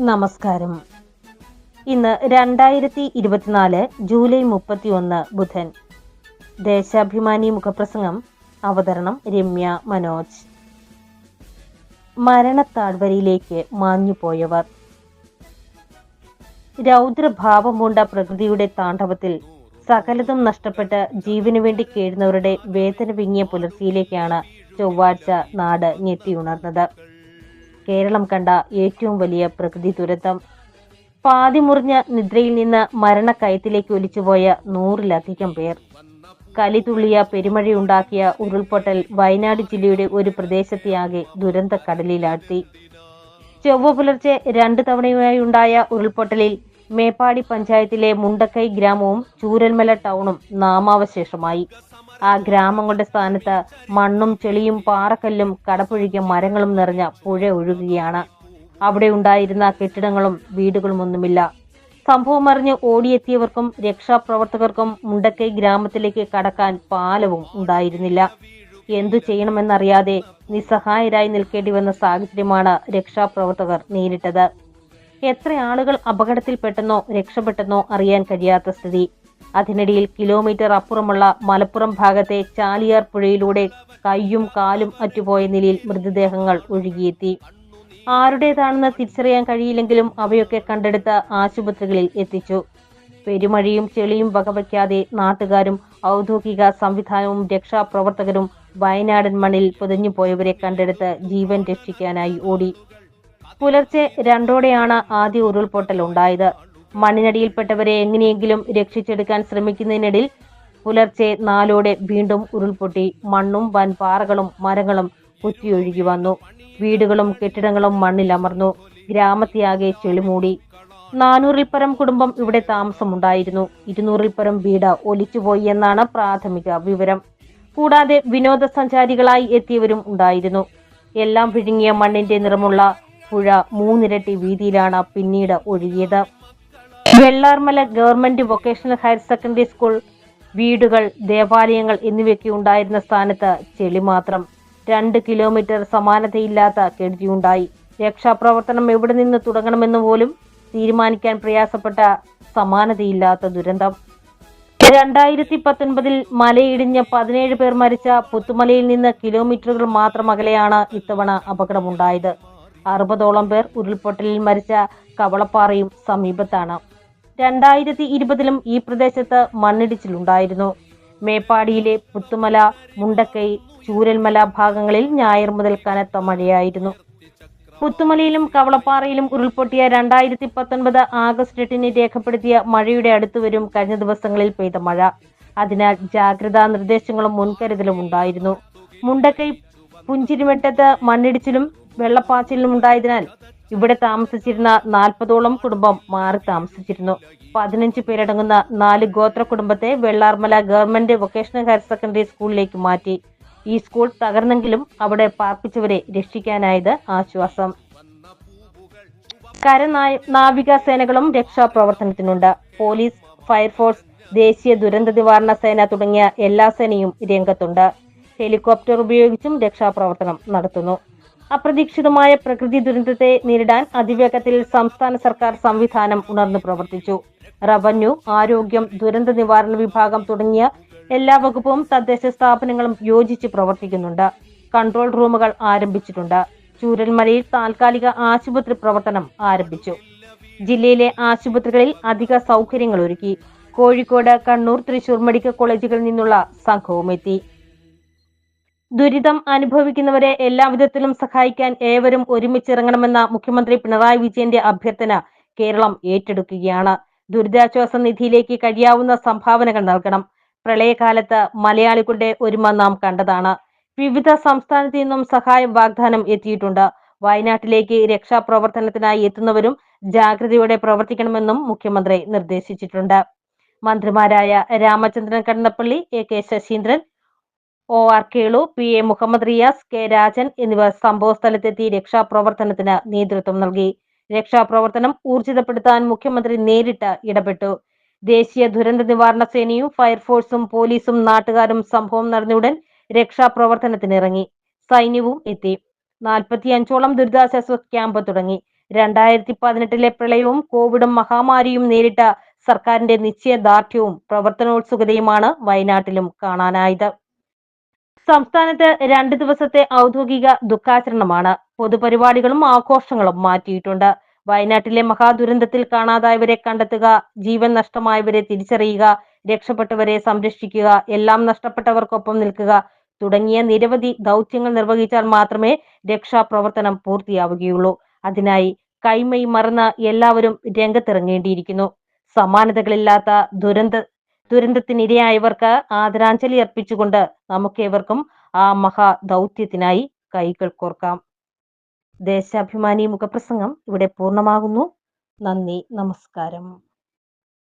നമസ്കാരം. ഇന്ന് രണ്ടായിരത്തി ഇരുപത്തിനാല് ജൂലൈ മുപ്പത്തിയൊന്ന് ബുധൻ. ദേശാഭിമാനി മുഖപ്രസംഗം അവതരണം രമ്യ മനോജ്. മരണത്താഴ്വരയിലേക്ക് മാഞ്ഞുപോയവർ. രൗദ്രഭാവം പൂണ്ട പ്രകൃതിയുടെ താണ്ഡവത്തിൽ സകലതും നഷ്ടപ്പെട്ട് ജീവനു വേണ്ടി കേഴുന്നവരുടെ വേദന വിങ്ങിയ പുലർച്ചയിലേക്കാണ് ചൊവ്വാഴ്ച നാട് ഞെട്ടിയുണർന്നത്. കേരളം കണ്ട ഏറ്റവും വലിയ പ്രകൃതി ദുരന്തം. പാതിമുറിഞ്ഞ നിദ്രയിൽ നിന്ന് മരണക്കയത്തിലേക്ക് ഒലിച്ചുപോയ നൂറിലധികം പേർ. കലിതുള്ളിയ പെരുമഴയുണ്ടാക്കിയ ഉരുൾപൊട്ടൽ വയനാട് ജില്ലയുടെ ഒരു പ്രദേശത്തെയാകെ ദുരന്ത കടലിലാഴ്ത്തി ചൊവ്വ പുലർച്ചെ രണ്ട് തവണയായി ഉണ്ടായ ഉരുൾപൊട്ടലിൽ മേപ്പാടി പഞ്ചായത്തിലെ മുണ്ടക്കൈ ഗ്രാമവും ചൂരൽമല ടൗണും നാമാവശേഷമായി. ആ ഗ്രാമങ്ങളുടെ സ്ഥാനത്ത് മണ്ണും ചെളിയും പാറക്കല്ലും കടപുഴകിയ മരങ്ങളും നിറഞ്ഞ പുഴ ഒഴുകുകയാണ്. അവിടെ ഉണ്ടായിരുന്ന കെട്ടിടങ്ങളും വീടുകളും ഒന്നുമില്ല. സംഭവം അറിഞ്ഞ് ഓടിയെത്തിയവർക്കും രക്ഷാപ്രവർത്തകർക്കും മുണ്ടക്കൈ ഗ്രാമത്തിലേക്ക് കടക്കാൻ പാലവും ഉണ്ടായിരുന്നില്ല. എന്തു ചെയ്യണമെന്നറിയാതെ നിസ്സഹായരായി നിൽക്കേണ്ടി വന്ന സാഹചര്യമാണ് രക്ഷാപ്രവർത്തകർ നേരിട്ടത്. എത്ര ആളുകൾ അപകടത്തിൽപ്പെട്ടെന്നോ രക്ഷപ്പെട്ടെന്നോ അറിയാൻ കഴിയാത്ത സ്ഥിതി. അതിനിടയിൽ കിലോമീറ്റർ അപ്പുറമുള്ള മലപ്പുറം ഭാഗത്തെ ചാലിയാർ പുഴയിലൂടെ കൈയും കാലും അറ്റുപോയ നിലയിൽ മൃതദേഹങ്ങൾ ഒഴുകിയെത്തി. ആരുടേതാണെന്ന് തിരിച്ചറിയാൻ കഴിയില്ലെങ്കിലും അവയൊക്കെ കണ്ടെടുത്ത ആശുപത്രികളിൽ എത്തിച്ചു. പെരുമഴയും ചെളിയും വകവയ്ക്കാതെ നാട്ടുകാരും ഔദ്യോഗിക സംവിധാനവും രക്ഷാപ്രവർത്തകരും വയനാടൻ മണ്ണിൽ പുതഞ്ഞു പോയവരെ കണ്ടെടുത്ത് ജീവൻ രക്ഷിക്കാനായി ഓടി. പുലർച്ചെ രണ്ടോടെയാണ് ആദ്യ ഉരുൾപൊട്ടൽ ഉണ്ടായത് മണ്ണിനടിയിൽപ്പെട്ടവരെ എങ്ങനെയെങ്കിലും രക്ഷിച്ചെടുക്കാൻ ശ്രമിക്കുന്നതിനിടയിൽ പുലർച്ചെ നാലോടെ വീണ്ടും ഉരുൾപൊട്ടി മണ്ണും വൻപാറകളും മരങ്ങളും കുത്തിയൊഴുകി വന്നു. വീടുകളും കെട്ടിടങ്ങളും മണ്ണിലമർന്നു ഗ്രാമത്തെയാകെ ചെളിമൂടി. നാനൂറിൽ പരം കുടുംബം ഇവിടെ താമസമുണ്ടായിരുന്നു. ഇരുന്നൂറിൽ പരം വീട് ഒലിച്ചുപോയി എന്നാണ് പ്രാഥമിക വിവരം. കൂടാതെ വിനോദസഞ്ചാരികളായി എത്തിയവരും ഉണ്ടായിരുന്നു. എല്ലാം വിഴുങ്ങിയ മണ്ണിന്റെ നിറമുള്ള പുഴ മൂന്നിരട്ടി വീതിയിലാണ് പിന്നീട് ഒഴുകിയത്. Vellarmala government vocational higher secondary school വീടുകൾ ദേവാലയങ്ങൾ എന്നിവയൊക്കെ ഉണ്ടായിരുന്ന സ്ഥാനത്ത് ചെളി മാത്രം. രണ്ട് കിലോമീറ്റർ സമാനതയില്ലാത്ത കെടുതിയുണ്ടായി. രക്ഷാപ്രവർത്തനം എവിടെ നിന്ന് തുടങ്ങണമെന്ന് പോലും തീരുമാനിക്കാൻ പ്രയാസപ്പെട്ട സമാനതയില്ലാത്ത ദുരന്തം. രണ്ടായിരത്തി പത്തൊൻപതിൽ മലയിടിഞ്ഞ് പതിനേഴ് പേർ മരിച്ച പുത്തുമലയിൽ നിന്ന് കിലോമീറ്ററുകൾ മാത്രം അകലെയാണ് ഇത്തവണ അപകടമുണ്ടായത്. അറുപതോളം പേർ ഉരുൾപൊട്ടലിൽ മരിച്ച കവളപ്പാറയും സമീപത്താണ്. രണ്ടായിരത്തി ഇരുപതിലും ഈ പ്രദേശത്ത് മണ്ണിടിച്ചിലുണ്ടായിരുന്നു. മേപ്പാടിയിലെ പുത്തുമല മുണ്ടക്കൈ ചൂരൽമല ഭാഗങ്ങളിൽ ഞായർ മുതൽ കനത്ത മഴയായിരുന്നു. പുത്തുമലയിലും കവളപ്പാറയിലും ഉരുൾപൊട്ടിയ രണ്ടായിരത്തി പത്തൊൻപത് ആഗസ്റ്റ് എട്ടിന് രേഖപ്പെടുത്തിയ മഴയുടെ അടുത്തുവരും കഴിഞ്ഞ ദിവസങ്ങളിൽ പെയ്ത മഴ. അതിനാൽ ജാഗ്രതാ നിർദ്ദേശങ്ങളും മുൻകരുതലും ഉണ്ടായിരുന്നു. മുണ്ടക്കൈ പുഞ്ചിരിമറ്റത്ത് മണ്ണിടിച്ചിലും വെള്ളപ്പാച്ചിലും ഉണ്ടായതിനാൽ ഇവിടെ താമസിച്ചിരുന്ന നാൽപ്പതോളം കുടുംബം മാറി താമസിച്ചിരുന്നു. പതിനഞ്ച് പേരടങ്ങുന്ന നാല് ഗോത്ര കുടുംബത്തെ Vellarmala government vocational higher secondary സ്കൂളിലേക്ക് മാറ്റി. ഈ സ്കൂൾ തകർന്നെങ്കിലും അവിടെ പാർപ്പിച്ചവരെ രക്ഷിക്കാനായത് ആശ്വാസം. കരനായ നാവിക സേനകളും രക്ഷാപ്രവർത്തനത്തിനുണ്ട്. പോലീസ് ഫയർഫോഴ്സ് ദേശീയ ദുരന്ത നിവാരണ സേന തുടങ്ങിയ എല്ലാ സേനയും രംഗത്തുണ്ട്. ഹെലികോപ്റ്റർ ഉപയോഗിച്ചും രക്ഷാപ്രവർത്തനം നടത്തുന്നു. അപ്രതീക്ഷിതമായ പ്രകൃതി ദുരന്തത്തെ നേരിടാൻ അതിവേഗത്തിൽ സംസ്ഥാന സർക്കാർ സംവിധാനം ഉണർന്നു പ്രവർത്തിച്ചു. റവന്യൂ ആരോഗ്യം ദുരന്ത നിവാരണ വിഭാഗം തുടങ്ങിയ എല്ലാ വകുപ്പും തദ്ദേശ സ്ഥാപനങ്ങളും യോജിച്ച് പ്രവർത്തിക്കുന്നുണ്ട്. കൺട്രോൾ റൂമുകൾ ആരംഭിച്ചിട്ടുണ്ട്. ചൂരൽമലയിൽ താൽക്കാലിക ആശുപത്രി പ്രവർത്തനം ആരംഭിച്ചു. ജില്ലയിലെ ആശുപത്രികളിൽ അധിക സൗകര്യങ്ങൾ ഒരുക്കി. കോഴിക്കോട് കണ്ണൂർ തൃശൂർ മെഡിക്കൽ കോളേജുകളിൽ നിന്നുള്ള സംഘവും എത്തി ദുരിതം അനുഭവിക്കുന്നവരെ എല്ലാവിധത്തിലും സഹായിക്കാൻ ഏവരും ഒരുമിച്ചിറങ്ങണമെന്ന മുഖ്യമന്ത്രി പിണറായി വിജയന്റെ അഭ്യർത്ഥന കേരളം ഏറ്റെടുക്കുകയാണ്. ദുരിതാശ്വാസ നിധിയിലേക്ക് കഴിയാവുന്ന സംഭാവനകൾ നൽകണം. പ്രളയകാലത്ത് മലയാളികളുടെ ഒരുമ നാം കണ്ടതാണ്. വിവിധ സംസ്ഥാനത്തു നിന്നും സഹായം വാഗ്ദാനം എത്തിയിട്ടുണ്ട്. വയനാട്ടിലേക്ക് രക്ഷാപ്രവർത്തനത്തിനായി എത്തുന്നവരും ജാഗ്രതയോടെ പ്രവർത്തിക്കണമെന്നും മുഖ്യമന്ത്രി നിർദ്ദേശിച്ചിട്ടുണ്ട്. മന്ത്രിമാരായ Ramachandran Kadannappally A K Saseendran O R Kelu P A Muhammad Riyas K Rajan എന്നിവർ സംഭവസ്ഥലത്തെത്തി രക്ഷാപ്രവർത്തനത്തിന് നേതൃത്വം നൽകി. രക്ഷാപ്രവർത്തനം ഊർജിതപ്പെടുത്താൻ മുഖ്യമന്ത്രി നേരിട്ട് ഇടപെട്ടു. ദേശീയ ദുരന്ത നിവാരണ സേനയും ഫയർഫോഴ്സും പോലീസും നാട്ടുകാരും സംഭവം നടന്നയുടൻ രക്ഷാപ്രവർത്തനത്തിനിറങ്ങി സൈന്യവും എത്തി. നാൽപ്പത്തി അഞ്ചോളം ദുരിതാശ്വാസ ക്യാമ്പ് തുടങ്ങി. രണ്ടായിരത്തി പതിനെട്ടിലെ പ്രളയവും കോവിഡും മഹാമാരിയും നേരിട്ട സർക്കാരിന്റെ നിശ്ചയദാർഢ്യവും പ്രവർത്തനോത്സുകതയുമാണ് വയനാട്ടിലും കാണാനായത്. സംസ്ഥാനത്ത് രണ്ട് ദിവസത്തെ ഔദ്യോഗിക ദുഃഖാചരണമാണ്. പൊതുപരിപാടികളും ആഘോഷങ്ങളും മാറ്റിയിട്ടുണ്ട്. വയനാട്ടിലെ മഹാദുരന്തത്തിൽ കാണാതായവരെ കണ്ടെത്തുക ജീവൻ നഷ്ടമായവരെ തിരിച്ചറിയുക രക്ഷപ്പെട്ടവരെ സംരക്ഷിക്കുക എല്ലാം നഷ്ടപ്പെട്ടവർക്കൊപ്പം നിൽക്കുക തുടങ്ങിയ നിരവധി ദൗത്യങ്ങൾ നിർവഹിച്ചാൽ മാത്രമേ രക്ഷാപ്രവർത്തനം പൂർത്തിയാവുകയുള്ളൂ. അതിനായി കൈമൈ മറന്ന് എല്ലാവരും രംഗത്തിറങ്ങേണ്ടിയിരിക്കുന്നു. സമാനതകളില്ലാത്ത ദുരന്ത ദുരന്തത്തിനിരയായവർക്ക് ആദരാഞ്ജലി അർപ്പിച്ചുകൊണ്ട് നമുക്കേവർക്കും ആ മഹാ ദൗത്യത്തിനായി കൈകൾ കോർക്കാം. ദേശാഭിമാനി മുഖപ്രസംഗം ഇവിടെ പൂർണമാകുന്നു. നന്ദി നമസ്കാരം.